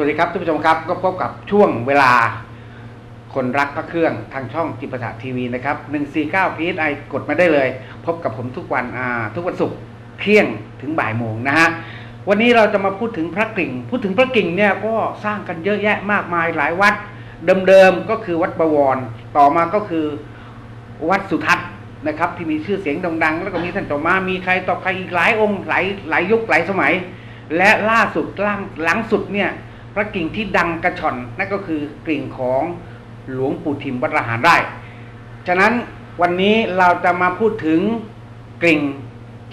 สวัสดีครับท่านผู้ชมครับก็พบกับช่วงเวลาคนรักพระเครื่องทางช่องจิตประสาททีวีนะครับ 149 PSI กดมาได้เลย พบกับผมทุกวันอาทุกวันศุกร์เที่ยงถึงบ่ายโมงนะฮะวันนี้เราจะมาพูดถึงพระกิ่ง พูดถึงพระกิ่งเนี่ยก็สร้างกันเยอะแยะมากมายหลายวัด เดิมๆก็คือวัดประวร ต่อมาก็คือวัดสุทัศน์นะครับ ที่มีชื่อเสียงโด่งดัง แล้วก็มีท่านต่อมามีใครต่อใครอีกหลายองค์หลายหลายยุคหลายสมัย และล่าสุดล่างหลังสุดเนี่ย ระกิ่งที่ดังกระชอนนั่นก็คือกลิ่งของหลวงปู่ทิมวัดระหารได้ ฉะนั้นวันนี้เราจะมาพูดถึงกลิ่ง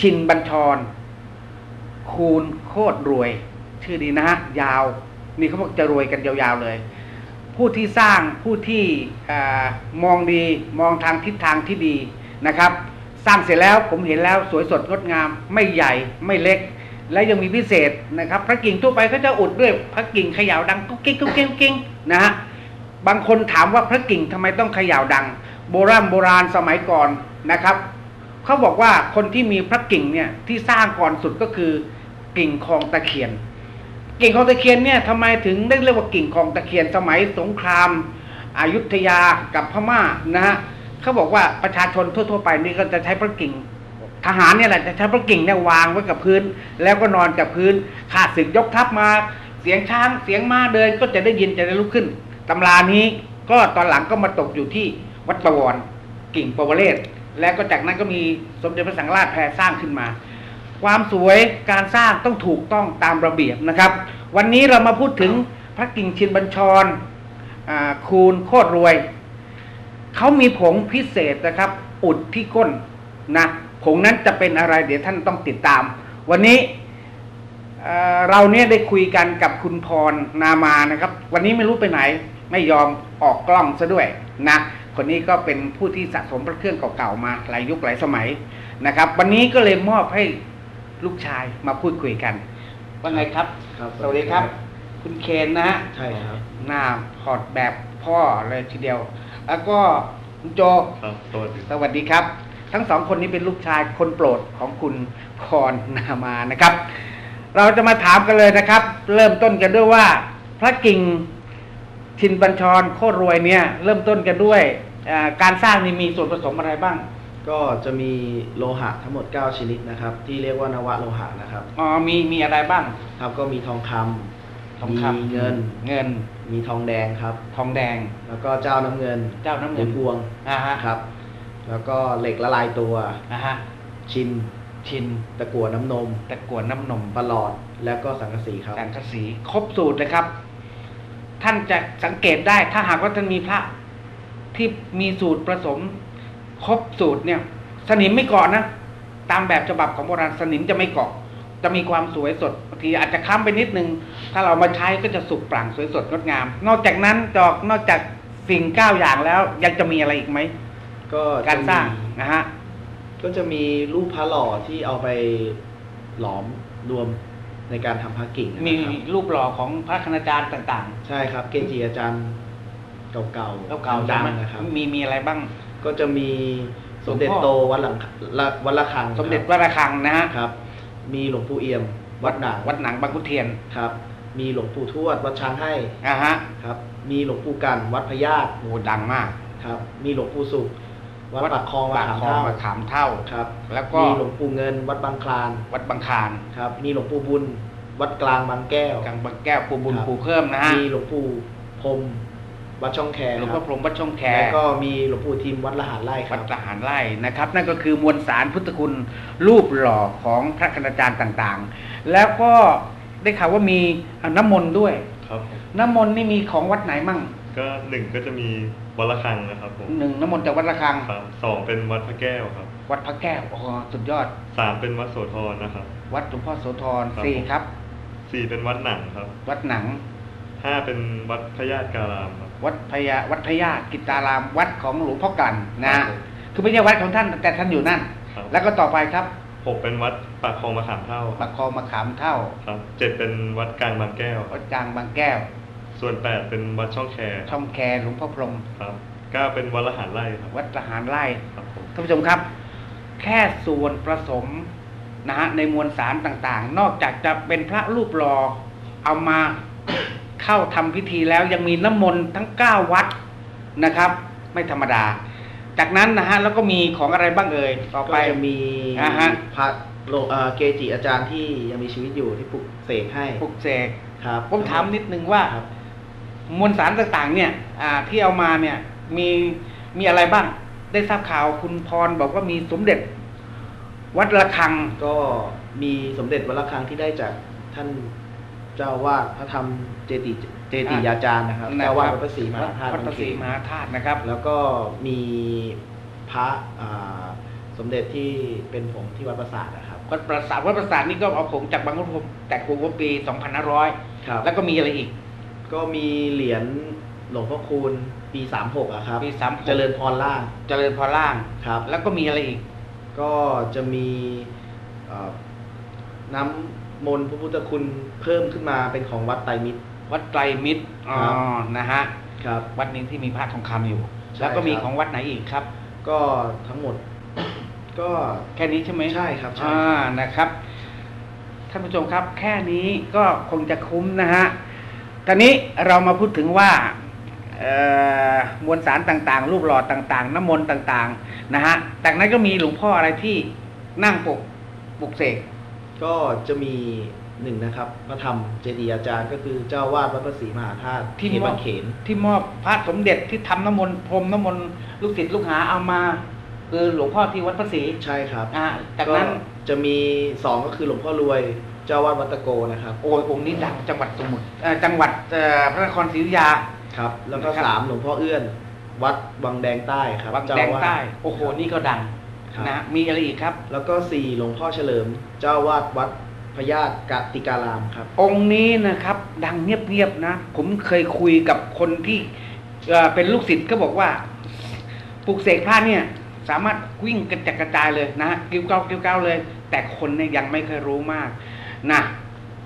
ชินบัญชร คูณโคตรรวย ชื่อดีนะฮะยาว นี่เขาบอกจะรวยกันยาวๆเลย ผู้ที่สร้างผู้ที่อมองดีมองทางทิศทางที่ดีนะครับ สร้างเสร็จแล้วผมเห็นแล้วสวยสดงดงาม ไม่ใหญ่ไม่เล็ก และยังมีพิเศษนะครับ พระกิ่งทั่วไปเขาจะอุดด้วยพระกิ่งเขย่าดังกุ๊กกิ๊กกุ๊กกิ๊กกุ๊กกิ๊กนะฮะบางคนถามว่าพระกิ่งทำไมต้องเขย่าดัง โบราณโบราณสมัยก่อนนะครับเขาบอกว่าคนที่มีพระกิ่งเนี่ยที่สร้างก่อนสุดก็คือกิ่งคลองตะเคียน กิ่งคลองตะเคียนเนี่ยทำไมถึงได้เรียกว่ากิ่งคลองตะเคียนสมัยสงครามอายุทยากับพม่านะฮะเขาบอกว่าประชาชนทั่ว ๆ ไปนี่ก็จะใช้พระกิ่ง ทหารเนี่ยแหละจะใช้พระกิ่งเนี่ยวางไว้กับพื้น แล้วก็นอนกับพื้นข้าศึกยกทัพมา เสียงช้างเสียงม้าเดินก็จะได้ยินจะได้ลุกขึ้นตำรานี้ก็ตอนหลังก็มาตกอยู่ที่วัดประวรกิ่งปวเรศแล้วก็จากนั้นก็มีสมเด็จพระสังฆราชแพรสร้างขึ้นมา ความสวยการสร้างต้องถูกต้องตามระเบียบนะครับ วันนี้เรามาพูดถึงพระกิ่งชินบัญชรอ่าคูณโคตรรวย เขามีผงพิเศษนะครับ อุดที่ก้นนะ ผงนั้นจะเป็นอะไร เดี๋ยวท่านต้องติดตาม วันนี้เอ่อเราเนี่ยได้คุยกันกับคุณพรนามานะครับ วันนี้ไม่รู้ไปไหน ไม่ยอมออกกล้องซะด้วยนะคนนี้ก็เป็นผู้ที่สะสมพระเครื่องเก่าๆมาหลายยุคหลายสมัยนะครับ วันนี้ก็เลยมอบให้ลูกชายมาพูดคุยกันว่าไงครับครับสวัสดีครับ คุณเคนนะฮะใช่ครับหน้าถอดแบบพ่อเลยทีเดียว แล้วก็คุณโจครับสวัสดีสวัสดีครับ ทั้งสองคนนี้เป็นลูกชายคนโปรดของคุณพรนามานะครับ เราจะมาถามกันเลยนะครับ เริ่มต้นกันด้วยว่า พระกิ่งชินบัญชรโคตรรวยเนี่ย เริ่มต้นกันด้วยอ่าการสร้างนี่มีส่วนผสมอะไรบ้าง ก็จะมีโลหะทั้งหมด 9 ชนิดนะครับ ที่เรียกว่านวะโลหะนะครับอ๋อมีมีอะไรบ้างครับก็มีทองคำทองคำมีเงินเงิน มีทองแดงครับ ทองแดงแล้วก็เจ้าน้ำเงิน เจ้าน้ำเงินหรือพวงอ่าฮะครับ แล้วก็เหล็กละลายตัวอ่าฮะชิน ชินตะกั่วน้ำนม ตะกรวดน้ำนมประหลอด แล้วก็สังกะสีครับ สังกะสีครบสูตรเลยครับ ท่านจะสังเกตได้ถ้าหากว่าท่านมีพระ ที่มีสูตรผสม ครบสูตรเนี่ย สนิมไม่เกาะนะ ตามแบบฉบับของโบราณสนิมจะไม่เกาะ จะมีความสวยสดบางทีอาจจะค้ำไปนิดนึง ถ้าเรามาใช้ก็จะสุกปร่างสวยสดงดงาม นอกจากนั้นจอกนอกจากสิ่งเก้าอย่างแล้วยังจะมีอะไรอีกไหม ก็การสร้างจะมีนะฮะ ก็จะมีรูปพระหล่อที่เอาไปหลอมรวมในการทำพระกิ่งนะมีครับรูปหล่อของพระคณาจารย์ต่าง ใช่ครับ เกจิอาจารย์เก่าๆๆเก่าๆดังใช่ไหมๆนะครับ มีมีอะไรบ้าง ก็จะมีสมเด็จโตวัดหลังละวัดละคังสมเด็จครับวัดระฆังนะฮะ ครับ มีหลวงปู่เอี่ยม วัดหนังวัดหนังบางขุนเทียนครับ มีหลวงปู่ทวด วัดช้างให้อ่าฮะครับ มีหลวงปู่กันวัดพญาตโอ้ดังมาก ครับ มีหลวงปู่สุข วัดปากคลองวัปาดกขามคลองเท่าวัดขามเท่าครับ แล้วก็มีหลวงปู่เงิน วัดบางคลาน วัดบางคารครับ มีหลวงปู่บุญ วัดกลางบางแก้วกลางบางแก้วปูบุญครับปูเพิ่มนะฮะมีหลวงปู่พรหมวัดช่องแคหลวงคพ่รัอบพรหมวัดช่องแคแล้วก็มีหลวงปู่ทิมวัดละหารไร่ควัรัดบทหารไร่นะครับ นั่นก็คือมวลสารพุทธคุณรูปหล่อของพระคณาจารย์ต่างๆ แล้วก็ได้ข่าวว่ามีน้ำมนต์ด้วย ครับผมน้ำมนต์นี่มีของวัดไหนมั่ง ก็หนึ่งก็จะมีวัดระฆังนะครับผมหนึ่งน้ำมนต์จากวัดระฆังครับสองเป็นวัดพระแก้วครับ วัดพระแก้วโอ้โหสุดยอดสามเป็นวัดโสธรนะครับ วัดหลวงพ่อโสธรครับสี่ครับ สี่เป็นวัดหนังครับวัดหนัง ห้าเป็นวัดพระญาติการามครับ วัดพญาวัดพญากิตารามวัดของหลวงพ่อกันนะ ครับผมคือไม่ใช่วัดของท่านแต่ท่านอยู่นั่น ครับ แล้วก็ต่อไปครับหกเป็นวัดปากคลองมะขามเท่าปักคลองมะขามเท่า ครับเจ็ดเป็นวัดกลางบางแก้ววัดกลางบางแก้ว ส่วนแปดเป็นวัดช่องแคช่องแคหลวงพ่อพรหมครับเก้าเป็นวัดละหารไร่ครับวัดทหารไร่ครับผมท่านผู้ชมครับ แค่ส่วนผสมนะฮะในมวลสารต่างๆ นอกจากจะเป็นพระรูปหล่อเอามาเข้าทำพิธีแล้วยังมีน้ำมนต์ทั้ง 9 วัดนะครับ ไม่ธรรมดา จากนั้นนะฮะแล้วก็มีของอะไรบ้างเอ่ยต่อไป ก็จะมีอ่าฮะ พระโลเอ่อเกจิอาจารย์ที่ยังมีชีวิตอยู่ที่ปลุกเสกให้ปลุกเสกครับ ผมถามนิดนึงว่าครับ มวลสารต่างๆ เนี่ยอ่าที่เอามาเนี่ยมีมีอะไรบ้าง ได้ทราบข่าวคุณพรบอกว่ามีสมเด็จ วัดระฆังก็มีสมเด็จวัดระฆังที่ได้จากท่านเจ้าวาดพระธรรมเจติเจติยาจารย์นะครับนะเจ้าวาดครับวัดพระศรีมหาธาตุวัดพระศรีมหาธาตุนะครับ แล้วก็มีพระอ่าสมเด็จที่เป็นผงที่วัดประสาทนะครับวัดประสาทวัดประสาทนี่ก็เอาผงจากบางกะพรมแต่กรุงปี 2500ครับแล้วก็มีอะไรอีก ก็มีเหรียญหลวงพ่อคูณปี36อะครับ ปี36เจริญพรล่างเจริญพอล่าง ครับ แล้วก็มีอะไรอีก ก็จะมีเอ่อน้ำมนต์พระพุทธคุณเพิ่มขึ้นมาเป็นของวัดไตรมิตร วัดไตรมิตรอ๋อครับ นะฮะ ครับ วัดนี้ที่มีพระทองคำอยู่ ใช่แล้วก็มีครับ ของวัดไหนอีกครับ ก็ทั้งหมด ก็แค่นี้ใช่ไหมใช่ครับใช่อ่านะครับ ท่านผู้ชมครับ แค่นี้ก็คงจะคุ้มนะฮะ ตอนนี้เรามาพูดถึงว่าเอ่อมวลสารต่างๆ รูปหล่อต่างๆ น้ำมนต์ต่างๆนะฮะจากนั้นก็มีหลวงพ่ออะไรที่นั่งปลุกปลุกเสกก็จะมีหนึ่งนะครับพระธรรมเจดีย์อาจารย์ก็คือเจ้าวาดวัดพระศรีมหาธาตุที่เขตมอบับงเขนที่มอบพระสมเด็จที่ทำน้ำมนต์พรมน้ำมนต์ลูกศิษย์ลูกหาเอามา คือหลวงพ่อที่วัดพระศรีใช่ครับอ่าจากนั้น จะมีสองก็คือหลวงพ่อรวยเจ้าวาดวัดตะโกนะครับ โอ้ยองค์นี้ดังจังหวัดสมุทรเอ่อจังหวัดเอ่อพระนครศรีอยุธยา ครับ แล้วก็นะครับ สามหลวงพ่อเอื้อน วัดวังแดงใต้ครับวังเจ้าแดงวาใต้โอ้โห นี่ก็ดังครับ นะมีอะไรอีกครับ แล้วก็สี่หลวงพ่อเฉลิม เจ้าวาดวัดพญาตกติการามครับ องค์นี้นะครับ ดังเงียบๆนะ ผมเคยคุยกับคนที่เอ่อเป็นลูกศิษย์ก็บอกว่าปลุกเสกพระเนี่ย สามารถวิ่งกระจัดกระจายเลยนะกิ้วเก้ากิ้วเก้าเลย แต่คนเนี่ยยังไม่เคยรู้มากนะ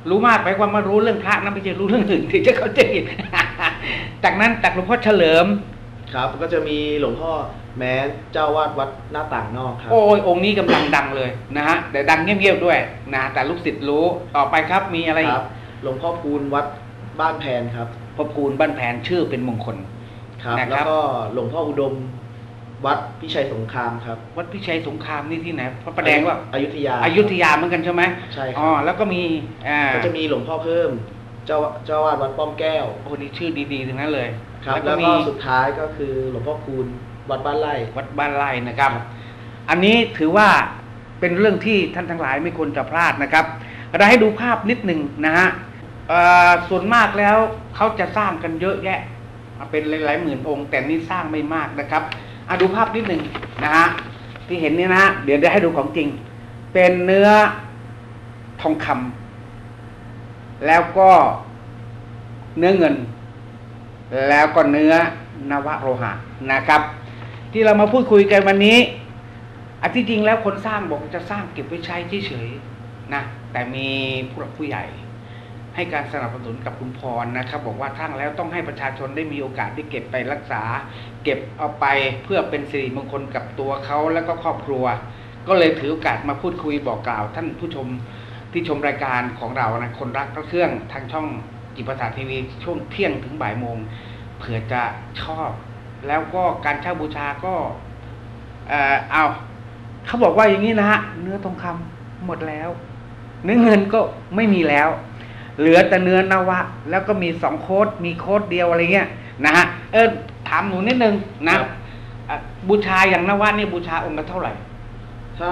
รู้มากไปความมารู้เรื่องพระนะไม่ใช่รู้เรื่องอื่นที่จะเข้าใจจากนั้นจากหลวงพ่อเฉลิมครับก็จะมีหลวงพ่อแม้เจ้าวาดวัดหน้าต่างนอกครับ โอ้ยองค์นี้กำลังดังเลยนะฮะแต่ดังเงียบๆด้วยนะแต่ลูกศิษย์รู้ต่อไปครับมีอะไรคอีรักบหลวงพ่อคูณวัดบ้านแพนครับพระกูลบ้านแผนชื่อเป็นมงคลครับนะครับแล้วก็หลวงพ่ออุดม วัดพิชัยสงครามครับ วัดพิชัยสงครามนี่ที่ไหนพระประแดงว่าอยุธยาอายุทยาเหมือนกันใช่ไหมใช่คอ๋อรับแล้วก็มีอ่าก็จะมีหลวงพ่อเพิ่ม เจ้าเจ้าวาดวัดป้อมแก้วโอ้นี่ชื่อดีๆทั้งนั้นเลยครับแล้วก็แล้วมีก็สุดท้ายก็คือหลวงพ่อคูณวัดบ้านไร่วัดบ้านไร่นะครับ อันนี้ถือว่าเป็นเรื่องที่ท่านทั้งหลายไม่ควรจะพลาดนะครับเราให้ดูภาพนิดหนึ่งนะฮะเอ่อส่วนมากแล้วเขาจะสร้างกันเยอะแยะเป็นหลายๆหมื่นองค์ แต่นี่สร้างไม่มากนะครับ อะดูภาพนิดหนึ่งนะฮะที่เห็นเนี่ยนะฮะเดี๋ยวจะให้ดูของจริง เป็นเนื้อทองคำแล้วก็เนื้อเงิน แล้วก็เนื้อนวโรหะนะครับ ที่เรามาพูดคุยกันวันนี้อันที่จริงแล้วคนสร้างบอกจะสร้างเก็บไว้ใช้เฉยๆนะแต่มีผู้หลักผู้ใหญ่ ให้การสนับสนุนกับคุณพรนะครับ บอกว่าสร้งแล้วต้องให้ประชาชนได้มีโอกาสได้เก็บไปรักษา เก็บเอาไปเพื่อเป็นสิริมงคลกับตัวเขาแล้วก็ครอบครัว ก็เลยถือโอกาสมาพูดคุยบอกกล่าว ท่านผู้ชมที่ชมรายการของเรานะคนรักพระเครื่องทางช่องจิตประสาททีวีช่วงเที่ยงถึงบ่ายโมงเผื่อจะชอบ แล้วก็การเช่าบูชาก็เออเอาเขาบอกว่าอย่างนี้นะฮะเนื้อทองคำหมดแล้ว เนื้อเงินก็ไม่มีแล้ว เหลือแต่เนื้อนวะ แล้วก็มีสองโค้ดมีโค้ดเดียวอะไรเงี้ยนะฮะเออถามหนูนิดนึงนะครับอะบูชาอย่างนวะนี่บูชาองค์ละเท่าไหร่ ถ้า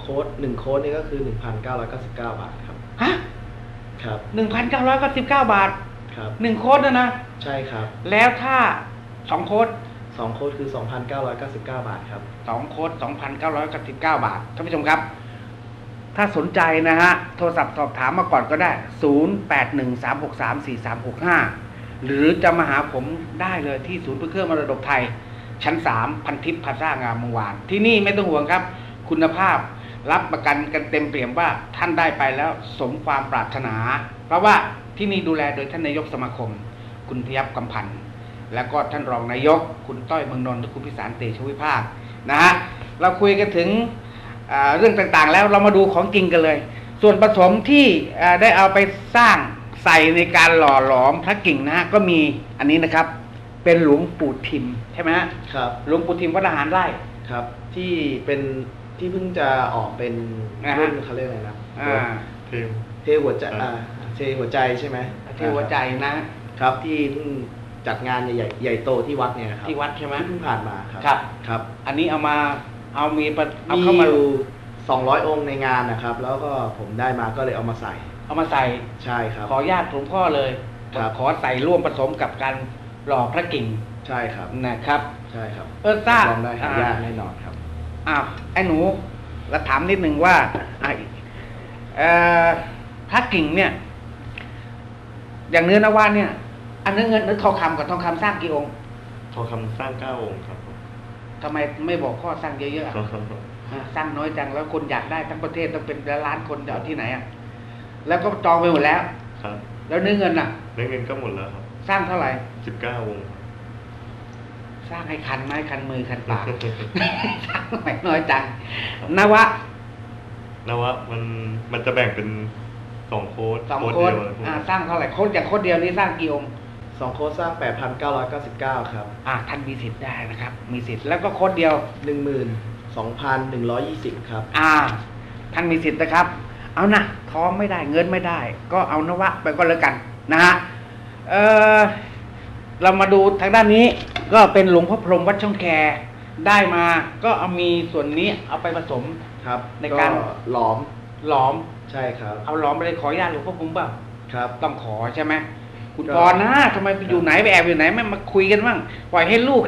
โค้ดหนึ่งโค้ดนี่ก็คือหนึ่งพันเก้าร้อยเก้าสิบเก้าบาทครับฮะครับหนึ่งพันเก้าร้อยเก้าสิบเก้าบาทครับหนึ่งโค้ดนะนะใช่ครับ แล้วถ้าสองโค้ดสองโค้ดคือสองพันเก้าร้อยเก้าสิบเก้าบาทครับสองโค้ดสองพันเก้าร้อยเก้าสิบเก้าบาทท่านผู้ชมครับ ถ้าสนใจนะฮะ โทรศัพท์สอบถามมาก่อนก็ได้ 0 8 1 3 6 3 4 3 6 5 หรือจะมาหาผมได้เลยที่ศูนย์เพื่อเครื่องมรดกไทย ชั้น 3 พันทิพย์พาซ่างามวงวาน ที่นี่ไม่ต้องห่วงครับ คุณภาพรับประกันกันเต็มเปี่ยมว่าท่านได้ไปแล้วสมความปรารถนา เพราะว่าที่นี่ดูแลโดยท่านนายกสมาคม คุณพยับกำพันธ์แล้วก็ท่านรองนายก คุณต้อยเมืองนนท์และคุณพิสารเตชวิภาคนะฮะเราคุยกันถึง เรื่องต่างๆ แล้วเรามาดูของจริงกันเลย ส่วนผสมที่อ่าได้เอาไปสร้างใส่ในการหล่อหลอมพระกิ่งนะฮะก็มีอันนี้นะครับ เป็นหลวงปู่ทิมใช่ไหมฮะครับ หลวงปู่ทิมวัดทหารไร่ครับ ที่เป็นที่เพิ่งจะออกเป็นอ่าฮะรุ่นเขาเรียกอะไรนะอ่าทีมเทหัวใจอ่าเทหัวใจใช่ไหมที่หัวใจนะครับที่เพิ่งจัดงานใหญ่ๆใหญ่โตที่วัดเนี่ยครับที่วัดใช่ไหมที่เพิ่งผ่านมาครับครับครับอันนี้เอามา เอามีประเอามีเข้ามาอยู่200องค์ในงานนะครับ แล้วก็ผมได้มาก็เลยเอามาใส่ เอามาใส่ใช่ครับ ขออนุญาตหลวงพ่อเลยครับขอใส่ร่วมผสมกับการหล่อพระกิ่งใช่ครับนะครับ ใช่ครับ เออทราบลองได้หายากแน่นอนครับอ้าวไอ้หนูเราถามนิดนึงว่าอะเอ่อพระกิ่งเนี่ย อย่างเนื้อนวาเนี่ย อันเนื้อเงินเนื้อทองคำกับทองคำสร้างกี่องค์ทองคำสร้างเก้าองค์ครับผม ทำไมไม่บอกข้อสร้างเยอะๆอะอะสร้างน้อยจังแล้วคนอยากได้ทั้งประเทศต้องเป็นล้านคนจะเอาที่ไหนอะแล้วก็จองไปหมดแล้วครับแล้วเนื้อเงินล่ะเรื่องเงินก็หมดแล้วครับ สร้างเท่าไหร่สิบเก้าองค์สร้างให้คันไม้คันมือคันปากสร้างหน่อยน้อยจังนวะนวะมันมันจะแบ่งเป็นสองโค้ดสองโค้ดโค้ดเดียวเลยผมอ่าสร้างเท่าไหร่โค้ดอย่างโค้ดเดียวนี้สร้างกี่องค์ สองโค้ดสร้าง 8,999 ครับ อ่าท่านมีสิทธิ์ได้นะครับ มีสิทธิ์แล้วก็โค้ดเดียว 12,120 ครับ อ่า ท่านมีสิทธิ์นะครับ เอานะท้องไม่ได้เงินไม่ได้ ก็เอานวะไปก็แล้วกันนะฮะเออเรามาดูทางด้านนี้ก็เป็นหลวงพ่อพรหมวัดช่องแคได้มาก็เอามีส่วนนี้เอาไปผสม ครับในการ หลอมหลอม ใช่ครับ เอาหลอมไปเลยขออนุญาตหลวงพ่อพรหมเปล่า ครับ ต้องขอใช่ไหม คุณครับปอนนะทำไมไปอยู่ไหนไปแอบอยู่ไหนไม่มาคุยกันบ้างปล่อยให้ลูก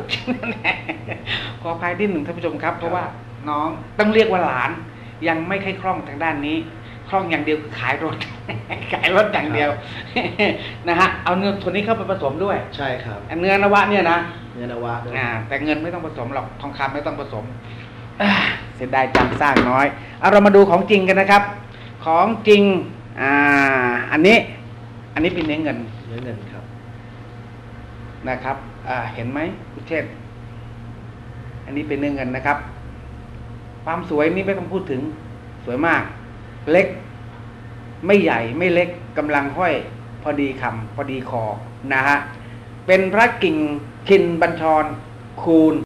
ขออภัยที่หนึ่งท่านผู้ชมครับ เพราะว่าน้องต้องเรียกว่าหลาน ยังไม่ค่อยคล่องทางด้านนี้ คล่องอย่างเดียวคือขายรถ ขายรถอย่างเดียวนะฮะเอาเนื้อตัวนี้เข้าไปผสมด้วย ใช่ครับเนื้อนวะเนี่ยนะเงินนวะด้วยอ่า แต่เงินไม่ต้องผสมหรอกทองคำไม่ต้องผสมอ่าเสียดายจังสร้างน้อยเอาเรามาดูของจริงกันนะครับ ของจริงอ่าอันนี้ อันนี้เป็นเนื้อเงินเงินเงินครับ นะครับอ่าเห็นไหมคุณเชษฐ์อันนี้เป็นเนื้อเงินนะครับ ความสวยนี่ไม่ต้องพูดถึงสวยมาก เล็ก ไม่ใหญ่ไม่เล็กกำลังห้อย พอดีคำพอดีคอนะฮะเป็นพระกิ่งคินบัญชรคูณ